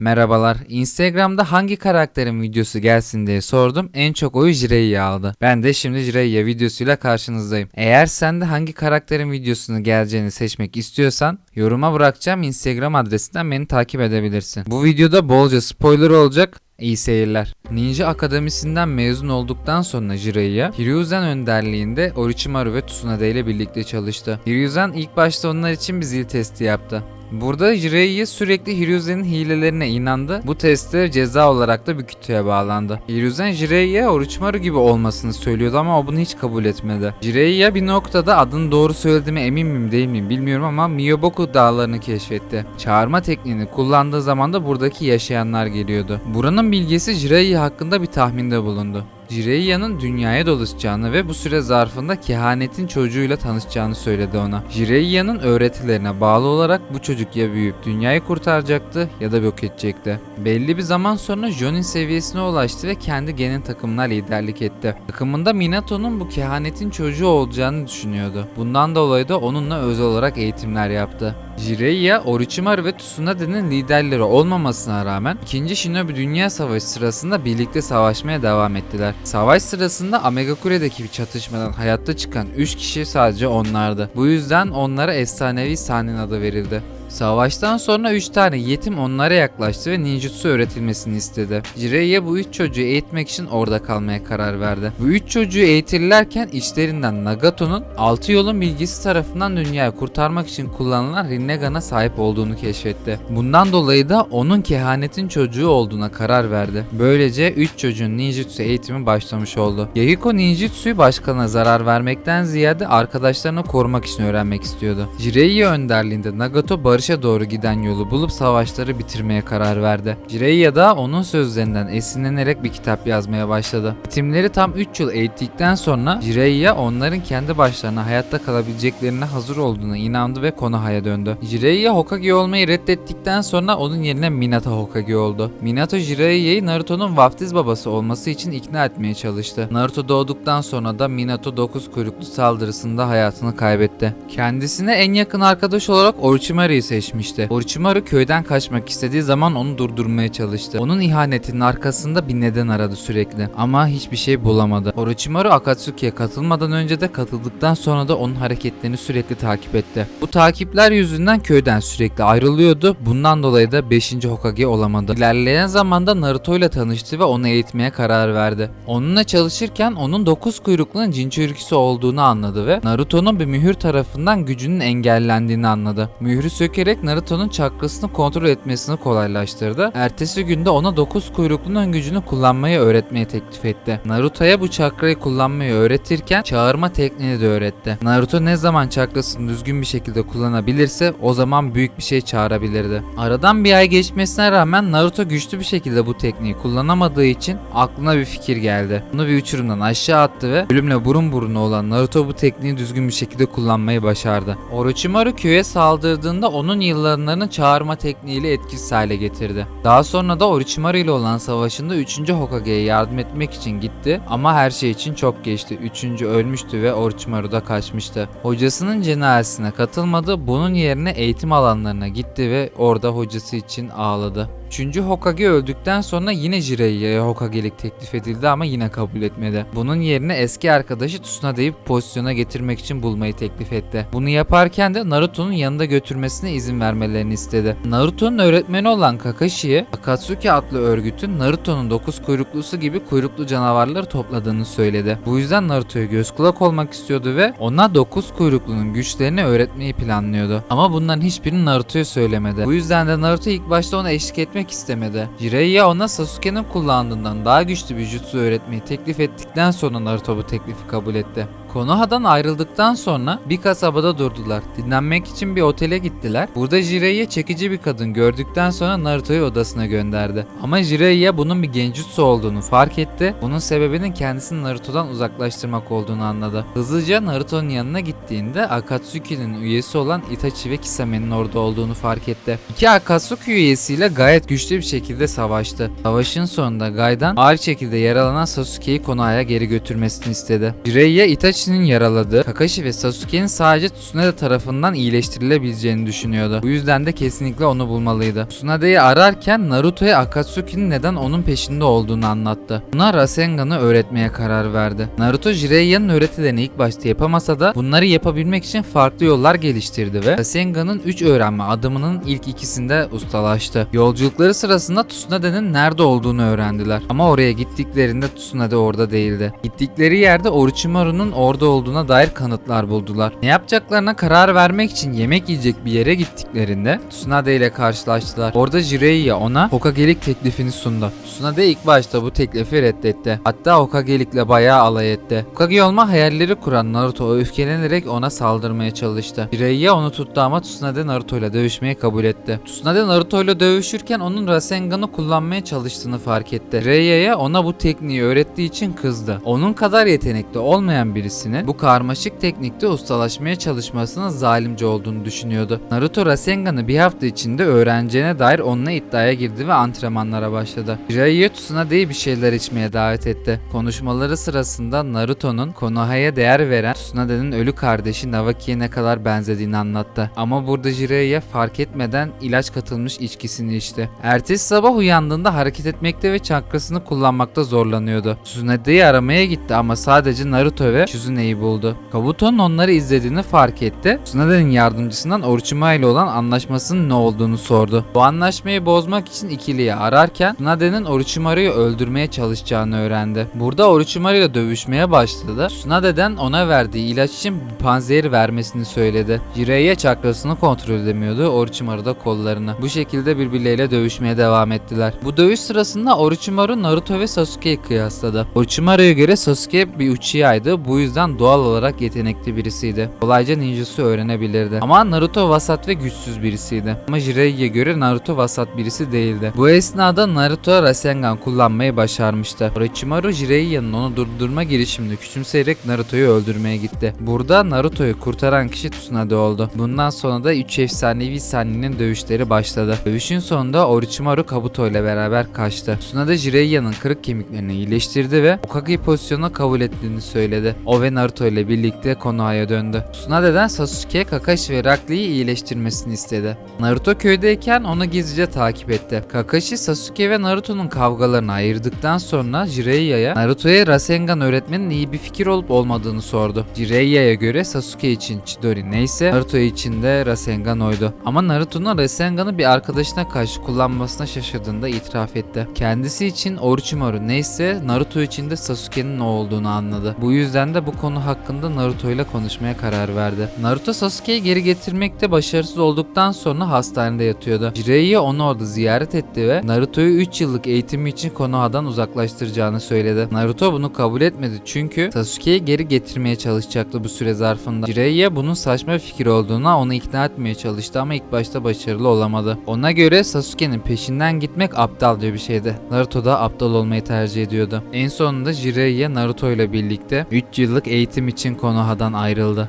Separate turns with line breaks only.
Merhabalar. Instagram'da hangi karakterin videosu gelsin diye sordum. En çok oyu Jiraiya aldı. Ben de şimdi Jiraiya videosuyla karşınızdayım. Eğer sen de hangi karakterin videosunu geleceğini seçmek istiyorsan yoruma bırakacağım Instagram adresinden beni takip edebilirsin. Bu videoda bolca spoiler olacak. İyi seyirler. Ninja Akademisi'nden mezun olduktan sonra Jiraiya, Hiryuzen önderliğinde Orochimaru ve Tsunade ile birlikte çalıştı. Hiryuzen ilk başta onlar için bir zil testi yaptı. Burada Jiraiya sürekli Hiruzen'in hilelerine inandı. Bu teste ceza olarak da bir kütüğe bağlandı. Hiruzen Jiraiya Orochimaru gibi olmasını söylüyordu ama o bunu hiç kabul etmedi. Jiraiya bir noktada adını doğru söylediğime emin miyim değil miyim bilmiyorum ama Miyoboku dağlarını keşfetti. Çağırma tekniğini kullandığı zaman da buradaki yaşayanlar geliyordu. Buranın bilgisi Jiraiya hakkında bir tahminde bulundu. Jireiya'nın dünyaya dolaşacağını ve bu süre zarfında kehanetin çocuğuyla tanışacağını söyledi ona. Jireiya'nın öğretilerine bağlı olarak bu çocuk ya büyüyüp dünyayı kurtaracaktı ya da yok edecekti. Belli bir zaman sonra Jonin seviyesine ulaştı ve kendi genin takımına liderlik etti. Takımında Minato'nun bu kehanetin çocuğu olacağını düşünüyordu. Bundan dolayı da onunla özel olarak eğitimler yaptı. Jiraiya, Orochimaru ve Tsunade'nin liderleri olmamasına rağmen 2. Shinobi Dünya Savaşı sırasında birlikte savaşmaya devam ettiler. Savaş sırasında Amegakure'deki bir çatışmadan hayatta çıkan 3 kişi sadece onlardı. Bu yüzden onlara efsanevi Sanin adı verildi. Savaştan sonra 3 tane yetim onlara yaklaştı ve ninjutsu öğretilmesini istedi. Jiraiya bu 3 çocuğu eğitmek için orada kalmaya karar verdi. Bu 3 çocuğu eğitirlerken içlerinden Nagato'nun 6 yolun bilgisi tarafından dünyayı kurtarmak için kullanılan Rinnegan'a sahip olduğunu keşfetti. Bundan dolayı da onun kehanetin çocuğu olduğuna karar verdi. Böylece 3 çocuğun ninjutsu eğitimi başlamış oldu. Yahiko ninjutsuyu başkalarına zarar vermekten ziyade arkadaşlarını korumak için öğrenmek istiyordu. Jiraiya önderliğinde Nagato barışa doğru giden yolu bulup savaşları bitirmeye karar verdi. Jiraiya da onun sözlerinden esinlenerek bir kitap yazmaya başladı. Eğitimleri tam 3 yıl eğittikten sonra Jiraiya onların kendi başlarına hayatta kalabileceklerine hazır olduğuna inandı ve Konoha'ya döndü. Jiraiya Hokage olmayı reddettikten sonra onun yerine Minato Hokage oldu. Minato Jiraiya'yı Naruto'nun vaftiz babası olması için ikna etmeye çalıştı. Naruto doğduktan sonra da Minato 9 kuyruklu saldırısında hayatını kaybetti. Kendisine en yakın arkadaş olarak Orochimaru'yu seçmişti. Orochimaru köyden kaçmak istediği zaman onu durdurmaya çalıştı. Onun ihanetinin arkasında bir neden aradı sürekli ama hiçbir şey bulamadı. Orochimaru Akatsuki'ye katılmadan önce de katıldıktan sonra da onun hareketlerini sürekli takip etti. Bu takipler yüzünden köyden sürekli ayrılıyordu. Bundan dolayı da 5. Hokage olamadı. İlerleyen zamanda Naruto ile tanıştı ve onu eğitmeye karar verdi. Onunla çalışırken onun 9 kuyruklunun Jinchurikisi olduğunu anladı ve Naruto'nun bir mühür tarafından gücünün engellendiğini anladı. Mührü sökerek Naruto'nun çakrasını kontrol etmesini kolaylaştırdı. Ertesi günde ona 9 kuyruklunun gücünü kullanmayı öğretmeye teklif etti. Naruto'ya bu çakrayı kullanmayı öğretirken çağırma tekniğini de öğretti. Naruto ne zaman çakrasını düzgün bir şekilde kullanabilirse o zaman büyük bir şey çağırabilirdi. Aradan bir ay geçmesine rağmen Naruto güçlü bir şekilde bu tekniği kullanamadığı için aklına bir fikir geldi. Bunu bir uçurumdan aşağı attı ve ölümle burun buruna olan Naruto bu tekniği düzgün bir şekilde kullanmayı başardı. Orochimaru köye saldırdığında onun yıllarını çağırma tekniğiyle etkisiz hale getirdi. Daha sonra da Orochimaru ile olan savaşında 3. Hokage'ye yardım etmek için gitti ama her şey için çok geçti. 3. ölmüştü ve Orochimaru da kaçmıştı. Hocasının cenazesine katılmadı. Bunun yerine eğitim alanlarına gitti ve orada hocası için ağladı. 3. Hokage öldükten sonra yine Jiraiya'ya Hokage'lik teklif edildi ama yine kabul etmedi. Bunun yerine eski arkadaşı Tsunade'yi pozisyona getirmek için bulmayı teklif etti. Bunu yaparken de Naruto'nun yanında götürmesine izin vermelerini istedi. Naruto'nun öğretmeni olan Kakashi'ye Akatsuki adlı örgütün Naruto'nun 9 kuyruklusu gibi kuyruklu canavarları topladığını söyledi. Bu yüzden Naruto'ya göz kulak olmak istiyordu ve ona 9 kuyruklunun güçlerini öğretmeyi planlıyordu. Ama bunların hiçbirini Naruto'ya söylemedi. Bu yüzden de Naruto ilk başta ona eşlik etmek istemedi. Jiraiya ona Sasuke'nin kullandığından daha güçlü bir jutsu öğretmeyi teklif ettikten sonra Naruto bu teklifi kabul etti. Konoha'dan ayrıldıktan sonra bir kasabada durdular. Dinlenmek için bir otele gittiler. Burada Jiraiya çekici bir kadın gördükten sonra Naruto'yu odasına gönderdi. Ama Jiraiya bunun bir genjutsu olduğunu fark etti. Bunun sebebinin kendisini Naruto'dan uzaklaştırmak olduğunu anladı. Hızlıca Naruto'nun yanına gittiğinde Akatsuki'nin üyesi olan Itachi ve Kisame'nin orada olduğunu fark etti. İki Akatsuki üyesiyle gayet güçlü bir şekilde savaştı. Savaşın sonunda Gaidan ağır şekilde yaralanan Sasuke'yi Konoha'ya geri götürmesini istedi. Jiraiya Itachi kişinin yaraladığı Kakashi ve Sasuke'nin sadece Tsunade tarafından iyileştirilebileceğini düşünüyordu. Bu yüzden de kesinlikle onu bulmalıydı. Tsunade'yi ararken Naruto'ya Akatsuki'nin neden onun peşinde olduğunu anlattı. Buna Rasengan'ı öğretmeye karar verdi. Naruto Jireiya'nın öğretilerini ilk başta yapamasa da bunları yapabilmek için farklı yollar geliştirdi ve Rasengan'ın 3 öğrenme adımının ilk ikisinde ustalaştı. Yolculukları sırasında Tsunade'nin nerede olduğunu öğrendiler. Ama oraya gittiklerinde Tsunade orada değildi. Gittikleri yerde Orochimaru'nun orada olduğuna dair kanıtlar buldular. Ne yapacaklarına karar vermek için yemek yiyecek bir yere gittiklerinde Tsunade ile karşılaştılar. Orada Jiraiya ona Hokage'lik teklifini sundu. Tsunade ilk başta bu teklifi reddetti. Hatta Hokage'likle bayağı alay etti. Hokage olma hayalleri kuran Naruto öfkelenerek ona saldırmaya çalıştı. Jiraiya onu tuttu ama Tsunade Naruto ile dövüşmeyi kabul etti. Tsunade Naruto ile dövüşürken onun Rasengan'ı kullanmaya çalıştığını fark etti. Reiya'ya ona bu tekniği öğrettiği için kızdı. Onun kadar yetenekli olmayan birisinin bu karmaşık teknikte ustalaşmaya çalışmasının zalimce olduğunu düşünüyordu. Naruto Rasengan'ı bir hafta içinde öğreneceğine dair onunla iddiaya girdi ve antrenmanlara başladı. Jiraiya Tsunade'yi bir şeyler içmeye davet etti. Konuşmaları sırasında Naruto'nun Konoha'ya değer veren Tsunade'nin ölü kardeşi Navaki'ye ne kadar benzediğini anlattı. Ama burada Jiraiya fark etmeden ilaç katılmış içkisini içti. Ertesi sabah uyandığında hareket etmekte ve çakrasını kullanmakta zorlanıyordu. Tsunade'yi aramaya gitti ama sadece Naruto ve Shizune'yi buldu. Kabuto'nun onları izlediğini fark etti. Tsunade'nin yardımcısından Orochimaru ile olan anlaşmasının ne olduğunu sordu. Bu anlaşmayı bozmak için ikiliyi ararken Tsunade'nin Orochimaru'yu öldürmeye çalışacağını öğrendi. Burada Orochimaru ile dövüşmeye başladı. Tsunade'den ona verdiği ilaç için bir panzehir vermesini söyledi. Jiraiya çakrasını kontrol edemiyordu, Orochimaru da kollarını. Bu şekilde birbirleriyle dövüşmeye devam ettiler. Bu dövüş sırasında Orochimaru Naruto ve Sasuke'yi kıyasladı. Orochimaru'ya göre Sasuke bir Uchiha'ydı. Bu yüzden doğal olarak yetenekli birisiydi. Kolayca ninjutsu öğrenebilirdi. Ama Naruto vasat ve güçsüz birisiydi. Ama Jiraiya göre Naruto vasat birisi değildi. Bu esnada Naruto Rasengan kullanmayı başarmıştı. Orochimaru Jiraiya'nın onu durdurma girişimini küçümseyerek Naruto'yu öldürmeye gitti. Burada Naruto'yu kurtaran kişi Tsunade oldu. Bundan sonra da 3 efsanevi sahnenin dövüşleri başladı. Dövüşün sonunda Orochimaru Kabuto ile beraber kaçtı. Tsunade Jiraiya'nın kırık kemiklerini iyileştirdi ve Hokage pozisyonuna kabul ettiğini söyledi. O ve Naruto ile birlikte Konoha'ya döndü. Tsunade'den Sasuke, Kakashi ve Rakli'yi iyileştirmesini istedi. Naruto köydeyken onu gizlice takip etti. Kakashi, Sasuke ve Naruto'nun kavgalarını ayırdıktan sonra Jiraiya'ya Naruto'ya Rasengan öğretmenin iyi bir fikir olup olmadığını sordu. Jiraiya'ya göre Sasuke için Chidori neyse Naruto için de Rasengan oydu. Ama Naruto'nun Rasengan'ı bir arkadaşına karşı kullanmasına şaşırdığında itiraf etti. Kendisi için Orochimaru neyse Naruto için de Sasuke'nin o olduğunu anladı. Bu yüzden de bu konu hakkında Naruto ile konuşmaya karar verdi. Naruto Sasuke'yi geri getirmekte başarısız olduktan sonra hastanede yatıyordu. Jiraiya onu orada ziyaret etti ve Naruto'yu 3 yıllık eğitimi için Konoha'dan uzaklaştıracağını söyledi. Naruto bunu kabul etmedi çünkü Sasuke'yi geri getirmeye çalışacaktı bu süre zarfında. Jiraiya bunun saçma fikir olduğuna onu ikna etmeye çalıştı ama ilk başta başarılı olamadı. Ona göre Sasuke'nin peşinden gitmek aptalca bir şeydi. Naruto da aptal olmayı tercih ediyordu. En sonunda Jiraiya Naruto ile birlikte 3 yıllık eğitim için Konoha'dan ayrıldı.